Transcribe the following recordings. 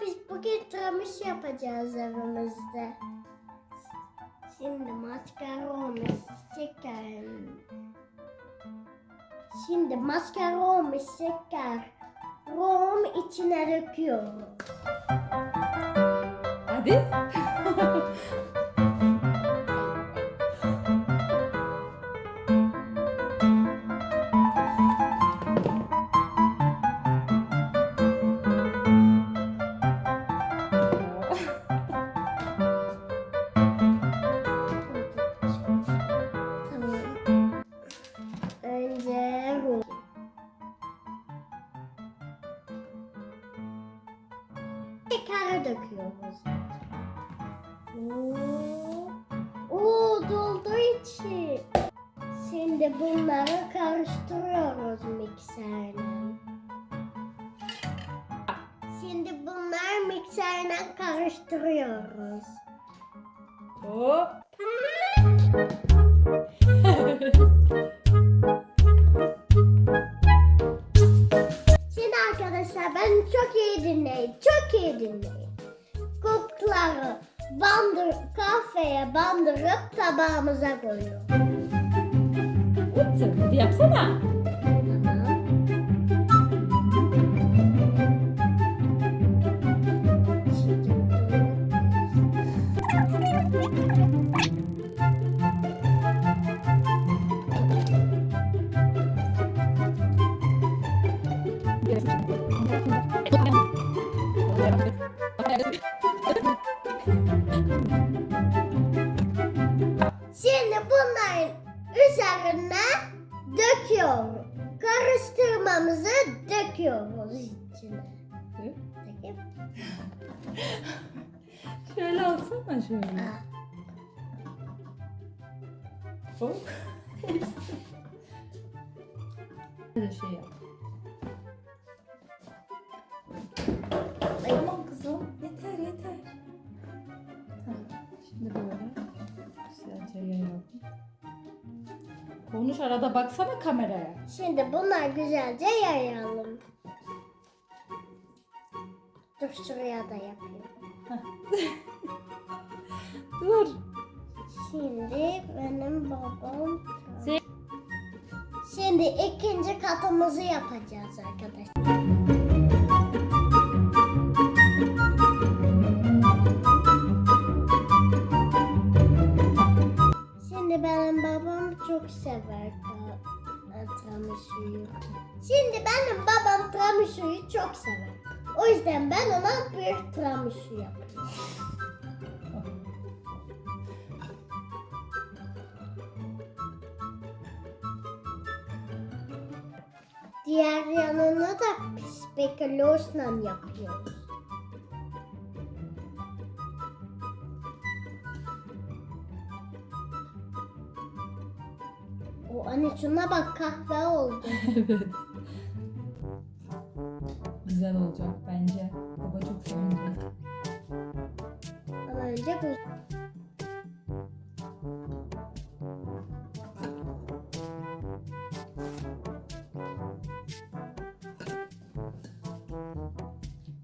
biz bugün tıramış yapacağız evimizde. Şimdi mascaronu şeker. Şimdi mascaronu şeker. Rom içine döküyoruz. Şekeri döküyoruz. Oo, Oo doldu içi. Şimdi bunları karıştırıyoruz mikserle. Şimdi bunları mikserle karıştırıyoruz. Hop. Kokları bandır, kafeye bandırıp tabağımıza koyuyoruz. Hadi, hadi yapsana. Tamam. Şimdi Şimdi bunların üzerine döküyoruz. Karıştırmamızı döküyoruz içine. Döküp- Şöyle alsana şöyle. Hop. Böyle şey yap. Konuş arada baksana kameraya. Şimdi bunlar güzelce yayalım. Dur şuraya da yapayım. Dur. Şimdi benim babam... Şimdi ikinci katımızı yapacağız arkadaşlar. Çok sever tiramisu. Şimdi benim babam tiramisu'yu çok sever. O yüzden ben ona bir tiramisu yapıyorum. Diğer yanına da spekulosla yapıyoruz. O anne şuna bak kahve oldu. evet. Güzel olacak bence. Baba çok sevinecek. Ama önce bu.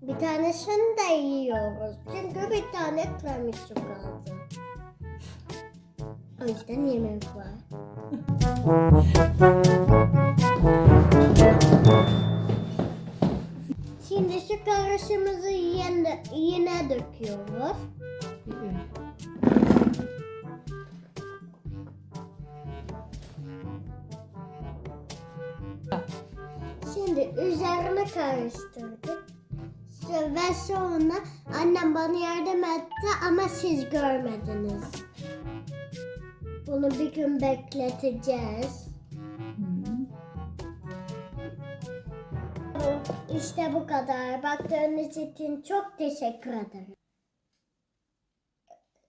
Bir tanesini de yiyoruz. Çünkü bir tane tiramisu kaldı. O yüzden yemek var. Şimdi şu karışımızı yine, yine döküyoruz. Şimdi üzerine karıştırdık. Ve sonra annem bana yardım etti ama siz görmediniz. Bunu bir gün bekleteceğiz. Hı. İşte bu kadar. Baktığınız için çok teşekkür ederim.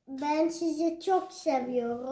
Ben sizi çok seviyorum.